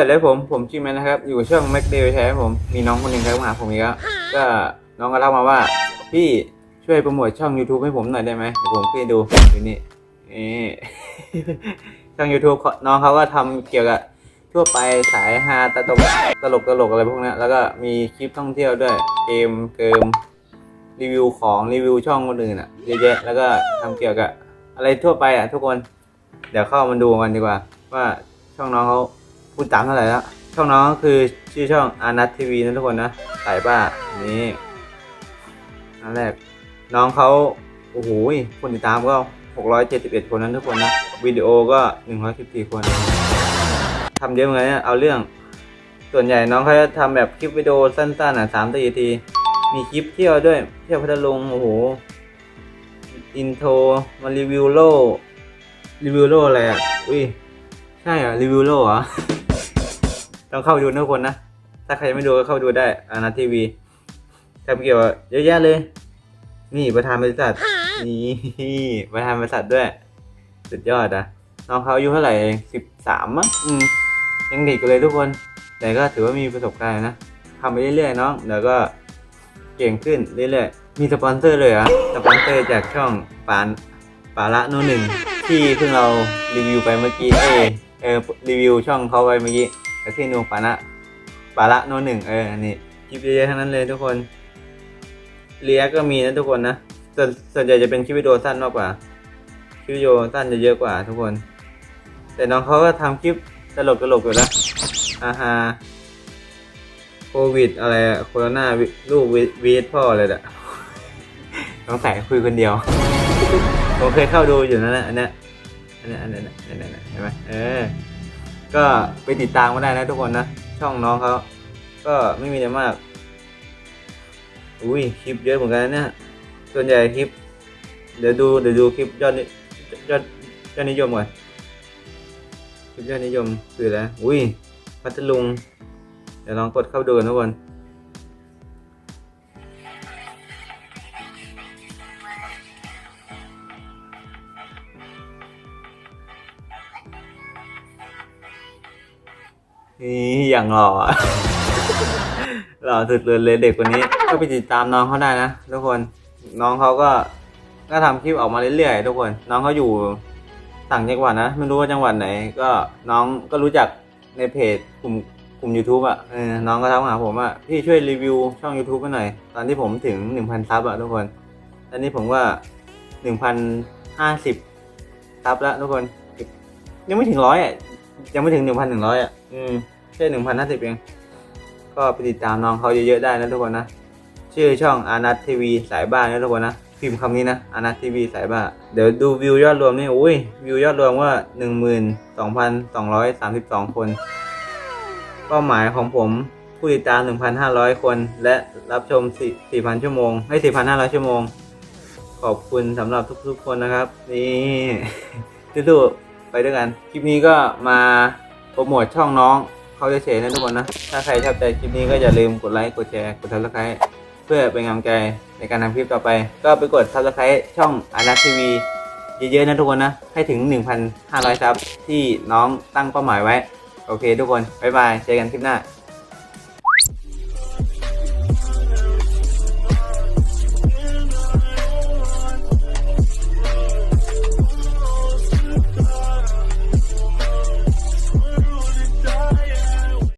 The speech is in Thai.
สร็จแล้วผมผมชิมแล้วนะครับ อยู่ช่องแม็กเดย์แท้ผม มีน้องคนหนึ่งครับมาหาผมอีกแล้วก็น้องก็เล่ามาว่า พี่ช่วยโปรโมทช่อง YouTube ให้ผมหน่อยได้ไหมเดี๋ยวผมขึ้นให้ดูอยู่นี่นี่ช่อง YouTube เขาน้องเขาก็ทำเกี่ยวกับทั่วไปสายฮาตลกตลกตลกอะไรพวกนี้แล้วก็มีคลิปท่องเที่ยวด้วย เกมเกิมรีวิวของรีวิวช่องคนอื่นอะเยอะแยะแล้วก็ทำเกี่ยวกับอะไรทั่วไปอะทุกคน เดี๋ยวเข้ามาดูกันดีกว่า ว่าช่องน้องเขา พูดตามเท่าไหร่แล้วช่องน้องก็คือชื่อช่องอานัททีวีนะทุกคนนะใสายป้านี่อันแรก น้องเขาโอ้โหคนติดตามก็ 671 คนนั้นทุกคนนะวิดีโอก็ 114 คนทำเยอะเหมือนกันเนี่ยเอาเรื่อง ส่วนใหญ่น้องเขาจะทำแบบคลิปวิดีโอสั้นๆอะ3นาที มีคลิปเที่ยวด้วย เที่ยวพัทลุงโอ้โหอินโทรมารีวิวโลรีวิวโลอะไรอะ อุ้ย ใช่เหรอะรีวิวโลเหรอ ต้องเข้าไปดูนะทุกคนนะ ถ้าใครยังไม่ดูก็เข้าไปดูได้อานาทีวีทำเกี่ยวกับเยอะแยะเลย นี่ประธานบริษัทนี่ประธานบริษัทด้วย สุดยอดอะน้องเขาอายุเท่าไหร่เองสิบสามมั้งอืมยังเด็กอยู่เลยทุกคน แต่ก็ถือว่ามีประสบการณ์นะทำไปเรื่อยๆน้องเดี๋ยวก็เก่งขึ้นเรื่อยๆมีสปอนเซอร์เลยเหรอะสปอนเซอร์จากช่องปานปาละโนหนึ่งที่เพิ่งเรารีวิวไปเมื่อกี้เอยเออรีวิวช่องเขาไปเมื่อกี้ แต่ที่นูปานะปาละโนหนึ่งเออนี่คลิปเยอะๆทั้งนั้นเลยทุกคนเลียก็มีนะทุกคนนะส่วนส่วนใหญ่จะเป็นคลิปวิดีโอสั้นมากกว่าคลิปวิดีโอสั้นจะเยอะกว่า ทุกคน แต่น้องเขาก็ทำคลิปตลกตลกๆอยู่นะอาฮาโควิดอะไรอะโคโรนาลูกวีดพ่อเลยอะน้องใส่คุยคนเดียวผมเคยเข้าดูอยู่นั่นแหละอันนี้อันเนี้ยอันเนี้ยอันเนี้ยอันเนี้ยเห็นไหมเออ ก็ไปติดตามมาได้นะทุกคนนะ ช่องน้องเขาก็ไม่มีอะไรมาก อุ้ยคลิปเยอะเหมือนกันนะเนี่ยส่วนใหญ่คลิป เดี๋ยวดูเดี๋ยวดูคลิปยอดนิยอดยอดนิยมก่อนคลิปยอดนิยมคืออะไรอุ้ยพัทลุงเดี๋ยวลองกดเข้าดูกันทุกคน นี่อย่างหล่อหล่อสุดเลยเด็กคนนี้ ก็ไปติดตามน้องเขาได้นะทุกคนน้องเขาก็ก็ทำคลิปออกมาเรื่อยๆทุกคน น้องเขาอยู่ต่างจังหวัดนะไม่รู้ว่าจังหวัดไหน ก็น้องก็รู้จักในเพจกลุ่มกลุ่ม YouTube อะเออน้องก็ทักมาหาผมว่าพี่ช่วยรีวิวช่อง YouTube ให้หน่อย ตอนที่ผมถึง 1,000 ซับอะทุกคนตอนนี้ผมว่า1,050 ซับแล้วทุกคน ยังไม่ถึงร้อยอะ ยังไม่ถึง1,100อะ อืมแค่1,050เอง ก็ไปติดตามน้องเขาเยอะๆได้นะทุกคนนะ ชื่อช่องอานัททีวีสายบ้านนะทุกคนนะ พิมพ์คำนี้นะอานัททีวีสายบ้าน เดี๋ยวดูวิวยอดรวมนี่ อุ้ย วิวยอดรวมว่า12,232คน เป้าหมายของผมผู้ติดตาม 1,500 คน และรับชม4 4,000 ชั่วโมง ให้ 4,500 ชั่วโมง ขอบคุณสำหรับทุกๆคนนะครับ นี่สู้ๆ ไปด้วยกัน คลิปนี้ก็มาโปรโมทช่องน้องเขาเฉยๆนะทุกคนนะ ถ้าใครชอบใจคลิปนี้ก็อย่าลืมกดไลค์ กดแชร์ กดทักทายเพื่อเป็นกำลังใจในการทำคลิปต่อไป ก็ไปกดทักทายช่องอานัททีวีเยอะๆนะทุกคนนะ ให้ถึง 1,500ซับที่น้องตั้งเป้าหมายไว้ โอเคทุกคน บ๊ายบาย เจอกันคลิปหน้า